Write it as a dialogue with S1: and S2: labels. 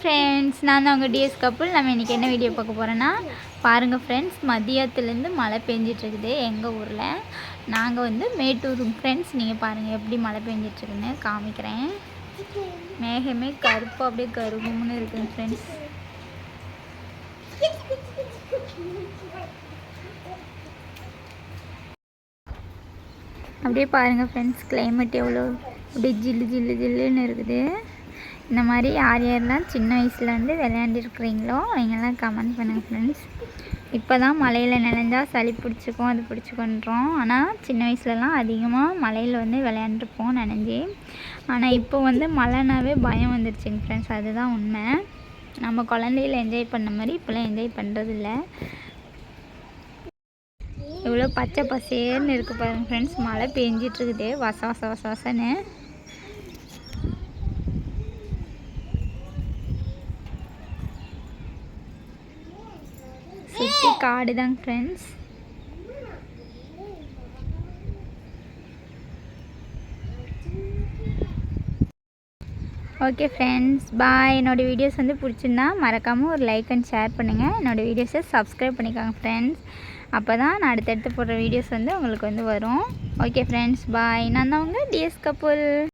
S1: Friends நான் தான் உங்கள் டிஎஸ் கப்புள் நம்ம இன்றைக்கி என்ன வீடியோ பார்க்க போகிறோன்னா பாருங்கள் ஃப்ரெண்ட்ஸ் மதியத்துலேருந்து மழை பெஞ்சிட்ருக்குது எங்கள் ஊரில். நாங்கள் வந்து மேட்டூர். ஃப்ரெண்ட்ஸ் நீங்கள் பாருங்கள் எப்படி மழை பெஞ்சிட்ருக்குன்னு காமிக்கிறேன். மேகமே கருப்பு அப்படியே கருகும்னு இருக்குங்க ஃப்ரெண்ட்ஸ் அப்படியே பாருங்கள் ஃப்ரெண்ட்ஸ் கிளைமேட் எவ்வளோ அப்படியே ஜில்லு ஜில்லு ஜில்லுன்னு இருக்குது. இந்த மாதிரி யார் யாரெல்லாம் சின்ன வயசில் வந்து விளையாண்டுருக்குறீங்களோ அவங்கெல்லாம் கமெண்ட் பண்ணுங்கள் ஃப்ரெண்ட்ஸ் இப்போ தான் மழையில் நனைஞ்சா சளி பிடிச்சிக்கும் அது பிடிச்சிக்கொன்றோம். ஆனால் சின்ன வயசுலலாம் அதிகமாக மழையில் வந்து விளையாண்டுருப்போம் நனைஞ்சி. ஆனால் இப்போ வந்து மழைனாவே பயம் வந்துருச்சுங்க ஃப்ரெண்ட்ஸ் அதுதான் உண்மை. நம்ம குழந்தையில என்ஜாய் பண்ண மாதிரி இப்போலாம் என்ஜாய் பண்ணுறதில்ல இவ்வளோ பச்சை பசேர்னு இருக்குது பாருங்கள் ஃப்ரெண்ட்ஸ் மழை பெஞ்சிட்ருக்குது வச வச வச வசன்னு. சுற்றி காடு தான் ஃப்ரெண்ட்ஸ் ஓகே ஃப்ரெண்ட்ஸ் பாய் என்னோடய வீடியோஸ் வந்து பிடிச்சிருந்தா மறக்காமல் ஒரு லைக் அண்ட் ஷேர் பண்ணுங்கள் என்னோடய வீடியோஸை சப்ஸ்கிரைப் பண்ணிக்கோங்க ஃப்ரெண்ட்ஸ் அப்போ தான் நான் அடுத்தடுத்து போடுற வீடியோஸ் வந்து உங்களுக்கு வந்து வரும். ஓகே ஃப்ரெண்ட்ஸ் பாய் நான் தான் உங்கள் டிஎஸ் கபூல்